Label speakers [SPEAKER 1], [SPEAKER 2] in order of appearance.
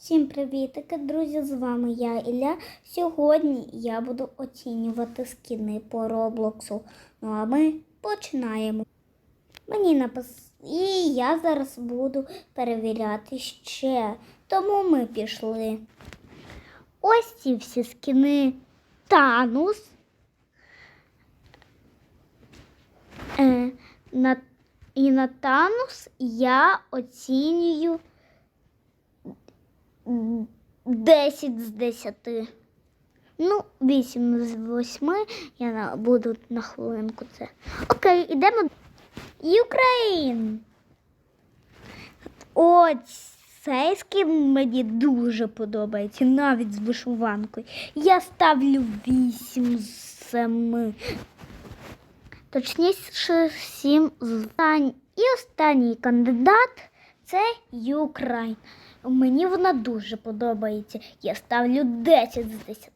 [SPEAKER 1] Всім привітики, друзі! З вами я Ілля. Сьогодні я буду оцінювати скіни по Роблоксу. Ну а ми починаємо. Мені напис... І я зараз буду перевіряти ще. Тому ми пішли. Ось ці всі скіни. Танус. Е, на... І на Танус я оцінюю 10 з 10. Ну, 8 з 8. Я буду на хвилинку це. Окей, ідемо. Україн. Ось цей скін мені дуже подобається, навіть з вишиванкою. Я ставлю 8 з 7. Точніше, 7 з І останній кандидат це Юкрайн. Мені вона дуже подобається. Я ставлю 10 з 10.